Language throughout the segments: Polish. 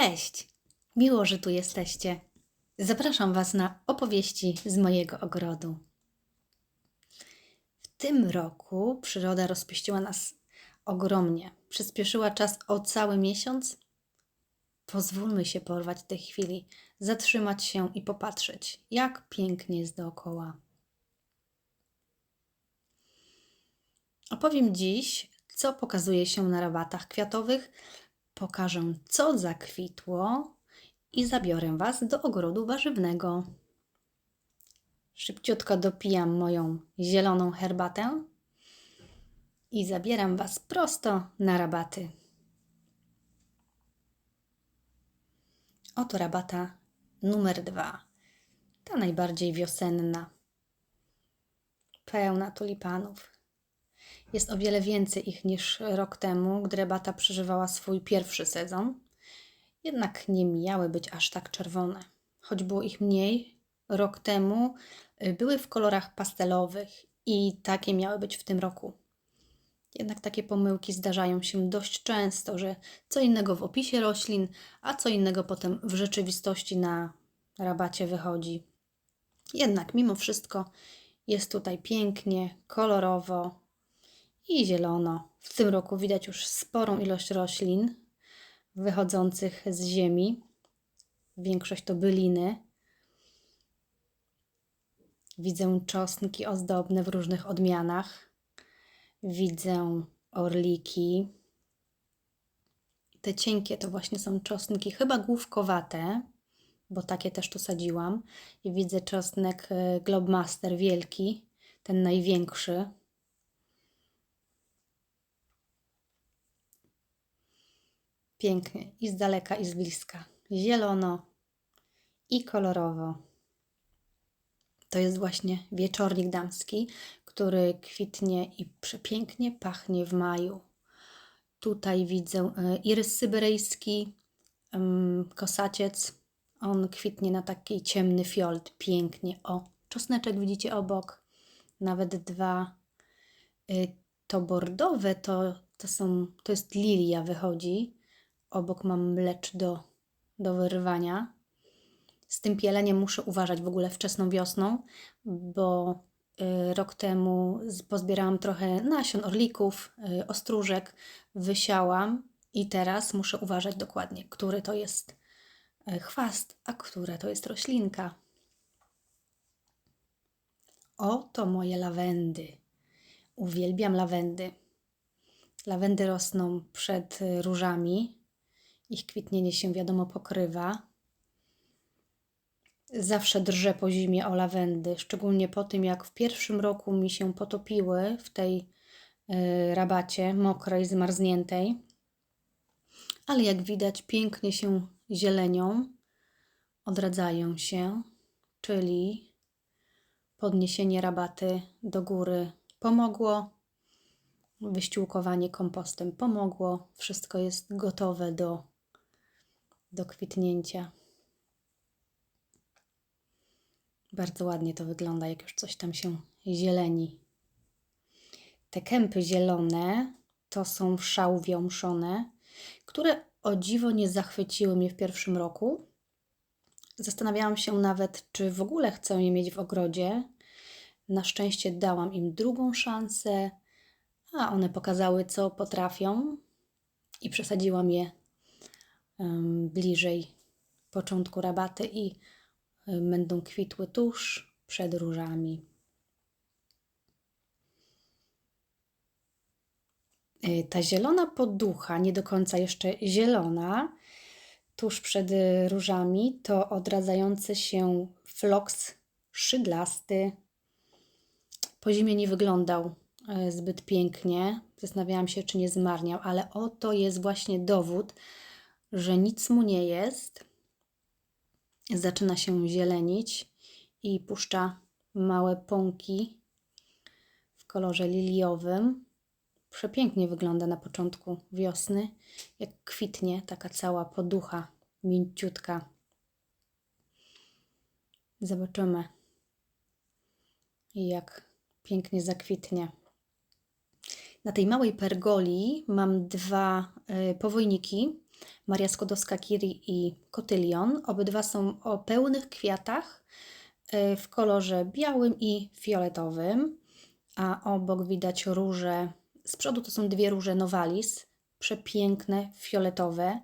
Cześć! Miło, że tu jesteście. Zapraszam Was na opowieści z mojego ogrodu. W tym roku przyroda rozpieściła nas ogromnie. Przyspieszyła czas o cały miesiąc. Pozwólmy się porwać tej chwili, zatrzymać się i popatrzeć, jak pięknie jest dookoła. Opowiem dziś, co pokazuje się na rabatach kwiatowych, pokażę, co zakwitło i zabiorę Was do ogrodu warzywnego. Szybciutko dopijam moją zieloną herbatę i zabieram Was prosto na rabaty. Oto rabata numer dwa, ta najbardziej wiosenna, pełna tulipanów. Jest o wiele więcej ich niż rok temu, gdy rabata przeżywała swój pierwszy sezon. Jednak nie miały być aż tak czerwone. Choć było ich mniej, rok temu y, były w kolorach pastelowych i takie miały być w tym roku. Jednak takie pomyłki zdarzają się dość często, że co innego w opisie roślin, a co innego potem w rzeczywistości na rabacie wychodzi. Jednak mimo wszystko jest tutaj pięknie, kolorowo i zielono. W tym roku widać już sporą ilość roślin wychodzących z ziemi. Większość to byliny. Widzę czosnki ozdobne w różnych odmianach. Widzę orliki. Te cienkie to właśnie są czosnki, chyba główkowate, bo takie też tu sadziłam. I widzę czosnek e, Globemaster wielki, ten największy. Pięknie i z daleka, i z bliska. Zielono i kolorowo. To jest właśnie wieczornik damski, który kwitnie i przepięknie pachnie w maju. Tutaj widzę e, irys syberyjski, kosaciec. On kwitnie na taki ciemny fiolt, pięknie. O, czosneczek widzicie obok, nawet dwa. E, to bordowe to, to, są, to jest lilia wychodzi. Obok mam mlecz do, do wyrwania. Z tym pieleniem muszę uważać w ogóle wczesną wiosną, bo y, rok temu pozbierałam trochę nasion orlików, y, ostróżek, wysiałam i teraz muszę uważać dokładnie, który to jest y, chwast, a które to jest roślinka. Oto moje lawendy. Uwielbiam lawendy. Lawendy rosną przed różami. Ich kwitnienie się, wiadomo, pokrywa. Zawsze drżę po zimie o lawendy, szczególnie po tym, jak w pierwszym roku mi się potopiły w tej y, rabacie mokrej, zmarzniętej. Ale jak widać, pięknie się zielenią, odradzają się, czyli podniesienie rabaty do góry pomogło, wyściółkowanie kompostem pomogło, wszystko jest gotowe do, do kwitnięcia. Bardzo ładnie to wygląda, jak już coś tam się zieleni. Te kępy zielone to są szał wiąszone, które o dziwo nie zachwyciły mnie w pierwszym roku. Zastanawiałam się nawet, czy w ogóle chcę je mieć w ogrodzie. Na szczęście dałam im drugą szansę, a one pokazały, co potrafią, i przesadziłam je bliżej początku rabaty i będą kwitły tuż przed różami. E, ta zielona poducha, nie do końca jeszcze zielona, tuż przed różami, to odradzający się floks szydlasty. Po zimie nie wyglądał e, zbyt pięknie. Zastanawiałam się, czy nie zmarniał, ale oto jest właśnie dowód, że nic mu nie jest zaczyna się zielenić i puszcza małe pąki w kolorze liliowym. Przepięknie wygląda na początku wiosny, jak kwitnie taka cała poducha, mięciutka. Zobaczymy, jak pięknie zakwitnie. Na tej małej pergoli mam dwa y, powojniki Maria Skłodowska-Curie i Cotylion. Obydwa są o pełnych kwiatach y, w kolorze białym i fioletowym, a obok widać róże. Z przodu to są dwie róże Novalis, przepiękne, fioletowe.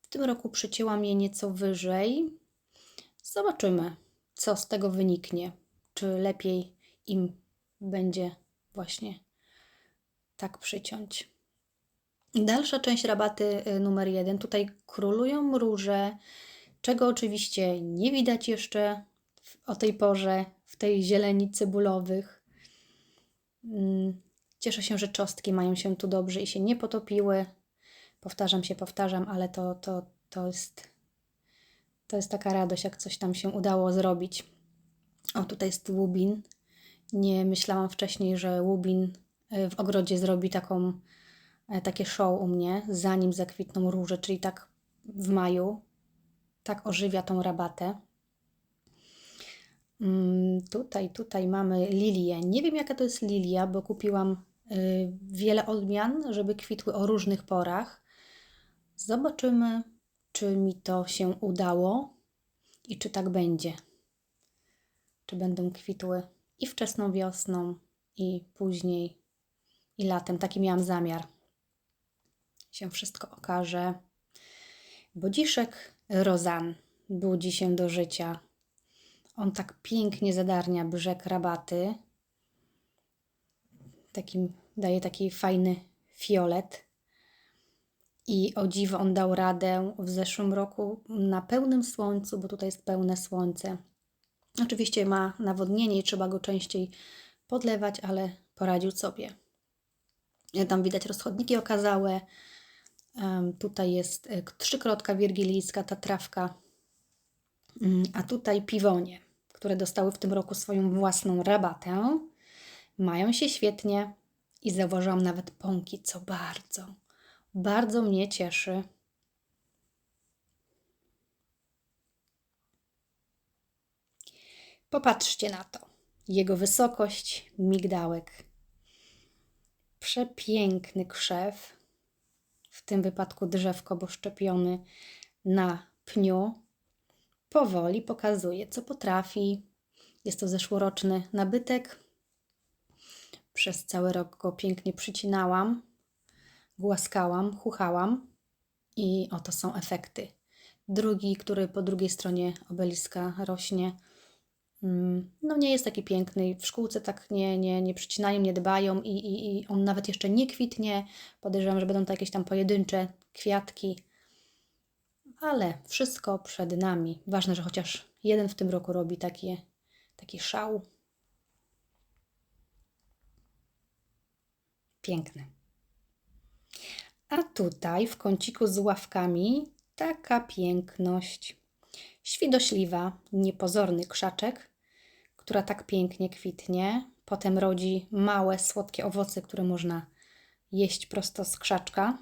W tym roku przycięłam je nieco wyżej. Zobaczymy, co z tego wyniknie. Czy lepiej im będzie właśnie tak przyciąć. Dalsza część rabaty y, numer jeden. Tutaj królują róże, czego oczywiście nie widać jeszcze o tej porze w tej zieleni cebulowych. Mm, cieszę się, że czostki mają się tu dobrze i się nie potopiły. Powtarzam się, powtarzam, ale to, to, to, jest, to jest taka radość, jak coś tam się udało zrobić. O, tutaj jest łubin. Nie myślałam wcześniej, że łubin y, w ogrodzie zrobi taką takie show u mnie, zanim zakwitną róże, czyli tak w maju. Tak ożywia tą rabatę. Mm, tutaj, tutaj mamy lilię. Nie wiem, jaka to jest lilia, bo kupiłam y, wiele odmian, żeby kwitły o różnych porach. Zobaczymy, czy mi to się udało i czy tak będzie. Czy będą kwitły i wczesną wiosną, i później, i latem. Taki miałam zamiar się wszystko okaże. Bodziszek Rozan budzi się do życia. On tak pięknie zadarnia brzeg rabaty. Takim, daje taki fajny fiolet. I o dziwo on dał radę w zeszłym roku na pełnym słońcu, bo tutaj jest pełne słońce. Oczywiście ma nawodnienie i trzeba go częściej podlewać, ale poradził sobie. Tam widać rozchodniki okazałe, Tutaj jest e, trzykrotka wirgilijska, ta trawka, mm, a tutaj piwonie, które dostały w tym roku swoją własną rabatę. Mają się świetnie i zauważyłam nawet pąki, co bardzo, bardzo mnie cieszy. Popatrzcie na to. Jego wysokość, migdałek. Przepiękny krzew w tym wypadku drzewko, bo szczepiony na pniu, powoli pokazuje, co potrafi. Jest to zeszłoroczny nabytek. Przez cały rok go pięknie przycinałam, głaskałam, chuchałam i oto są efekty. Drugi, który po drugiej stronie obeliska rośnie, no nie jest taki piękny. W szkółce tak nie, nie, nie przycinają, nie dbają i, i, i on nawet jeszcze nie kwitnie. Podejrzewam, że będą to jakieś tam pojedyncze kwiatki, ale wszystko przed nami. Ważne, że chociaż jeden w tym roku robi takie, taki szał. Piękny. A tutaj w kąciku z ławkami taka piękność. Świdośliwa, niepozorny krzaczek, która tak pięknie kwitnie. Potem rodzi małe, słodkie owoce, które można jeść prosto z krzaczka.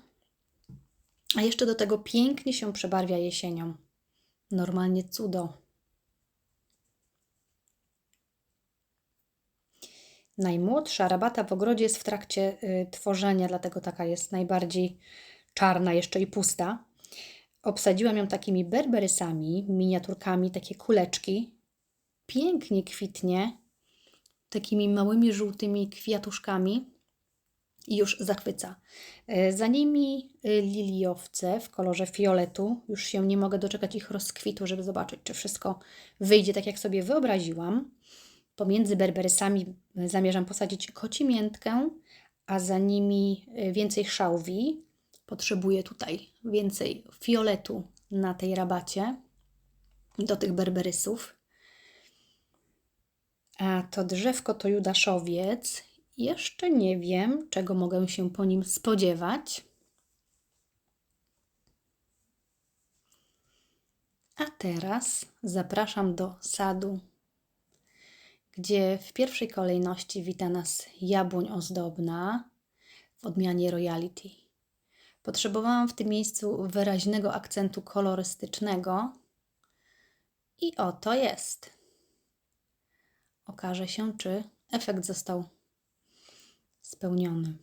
A jeszcze do tego pięknie się przebarwia jesienią. Normalnie cudo. Najmłodsza rabata w ogrodzie jest w trakcie y, tworzenia, dlatego taka jest najbardziej czarna jeszcze i pusta. Obsadziłam ją takimi berberysami, miniaturkami, takie kuleczki. Pięknie kwitnie, takimi małymi żółtymi kwiatuszkami i już zachwyca. E, za nimi y, liliowce w kolorze fioletu. Już się nie mogę doczekać ich rozkwitu, żeby zobaczyć, czy wszystko wyjdzie tak, jak sobie wyobraziłam. Pomiędzy berberysami zamierzam posadzić kocimiętkę, a za nimi więcej szałwi. Potrzebuję tutaj więcej fioletu na tej rabacie do tych berberysów. A to drzewko to Judaszowiec. Jeszcze nie wiem, czego mogę się po nim spodziewać. A teraz zapraszam do sadu, gdzie w pierwszej kolejności wita nas jabłoń ozdobna w odmianie Royalty. Potrzebowałam w tym miejscu wyraźnego akcentu kolorystycznego i oto jest. Okaże się, czy efekt został spełniony.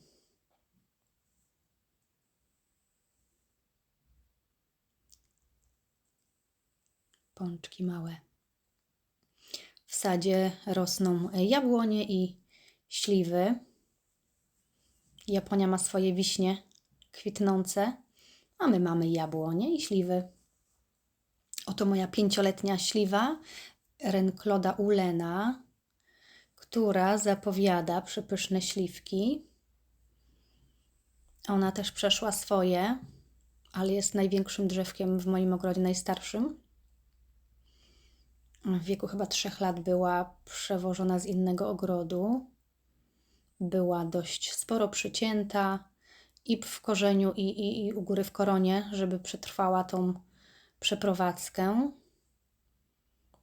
pączki małe. W sadzie rosną jabłonie i śliwy. Japonia ma swoje wiśnie kwitnące, a my mamy jabłonie i śliwy. Oto moja pięcioletnia śliwa, Renkloda Ulena, która zapowiada przepyszne śliwki. Ona też przeszła swoje, ale jest największym drzewkiem w moim ogrodzie, najstarszym. W wieku chyba trzech lat była przewożona z innego ogrodu. Była dość sporo przycięta i w korzeniu, i, i, i u góry w koronie, żeby przetrwała tą przeprowadzkę.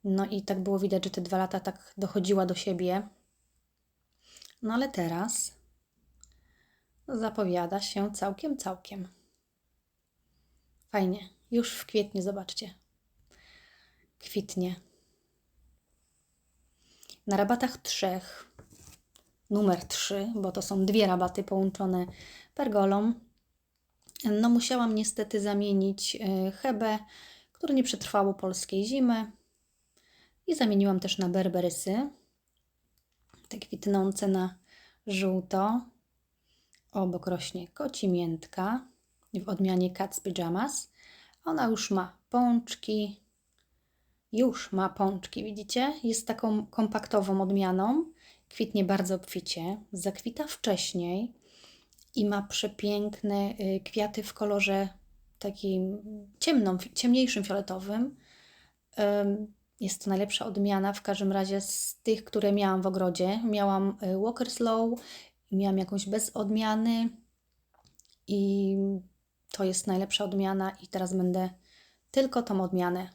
No i tak było widać, że te dwa lata tak dochodziła do siebie. No ale teraz zapowiada się całkiem, całkiem. Fajnie. Już w kwietniu, zobaczcie. Kwitnie. Na rabatach trzech, numer trzy, bo to są dwie rabaty połączone pergolą, no musiałam niestety zamienić e, hebę, które nie przetrwało polskiej zimy. I zamieniłam też na berberysy, te kwitnące na żółto. Obok rośnie kocimiętka w odmianie Cats Pyjamas. Ona już ma pączki. Już ma pączki, widzicie? Jest taką kompaktową odmianą. Kwitnie bardzo obficie. Zakwita wcześniej i ma przepiękne y, kwiaty w kolorze takim ciemną, ciemniejszym fioletowym. Jest to najlepsza odmiana w każdym razie z tych, które miałam w ogrodzie. Miałam y, Walker Slow, miałam jakąś bez odmiany i to jest najlepsza odmiana i teraz będę tylko tą odmianę.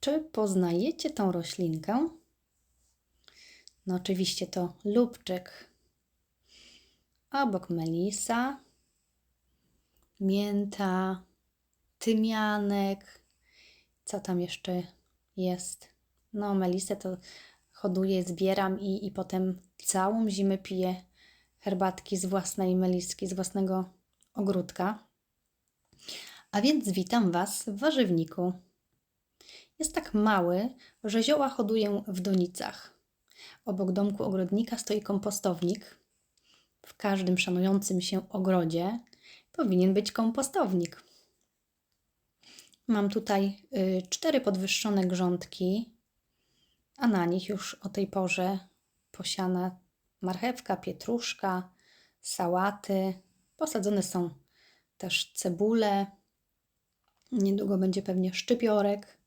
Czy poznajecie tą roślinkę? No oczywiście to lubczyk. Obok melisa, mięta, tymianek. Co tam jeszcze jest? No, melisę to hoduję, zbieram i, i potem całą zimę piję herbatki z własnej meliski, z własnego ogródka. A więc witam Was w warzywniku. Jest tak mały, że zioła hoduję w donicach. Obok domku ogrodnika stoi kompostownik. W każdym szanującym się ogrodzie powinien być kompostownik. Mam tutaj y, cztery podwyższone grządki, a na nich już o tej porze posiana marchewka, pietruszka, sałaty. Posadzone są też cebule. Niedługo będzie pewnie szczypiorek.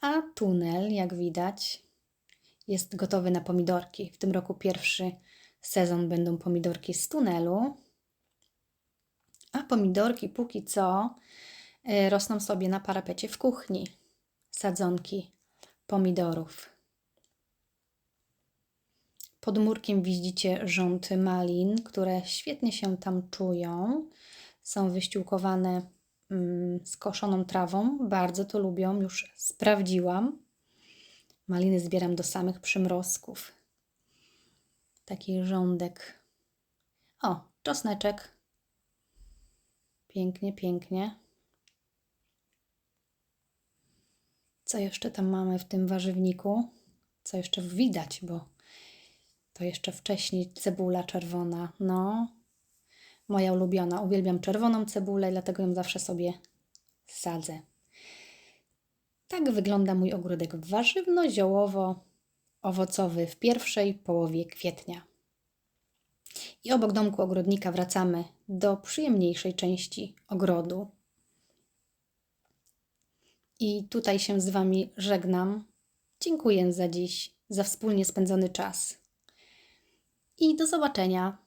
A tunel, jak widać, jest gotowy na pomidorki. W tym roku pierwszy sezon będą pomidorki z tunelu. A pomidorki póki co rosną sobie na parapecie w kuchni. Sadzonki pomidorów. Pod murkiem widzicie rząd malin, które świetnie się tam czują. Są wyściółkowane mm, skoszoną trawą. Bardzo to lubią, już sprawdziłam. Maliny zbieram do samych przymrozków. Taki rządek. O, czosneczek. Pięknie, pięknie. Co jeszcze tam mamy w tym warzywniku? Co jeszcze widać, bo to jeszcze wcześniej cebula czerwona. No, moja ulubiona. Uwielbiam czerwoną cebulę, dlatego ją zawsze sobie sadzę. Tak wygląda mój ogródek warzywno-ziołowo-owocowy w pierwszej połowie kwietnia. I obok domku ogrodnika wracamy do przyjemniejszej części ogrodu. I tutaj się z Wami żegnam. Dziękuję za dziś, za wspólnie spędzony czas. I do zobaczenia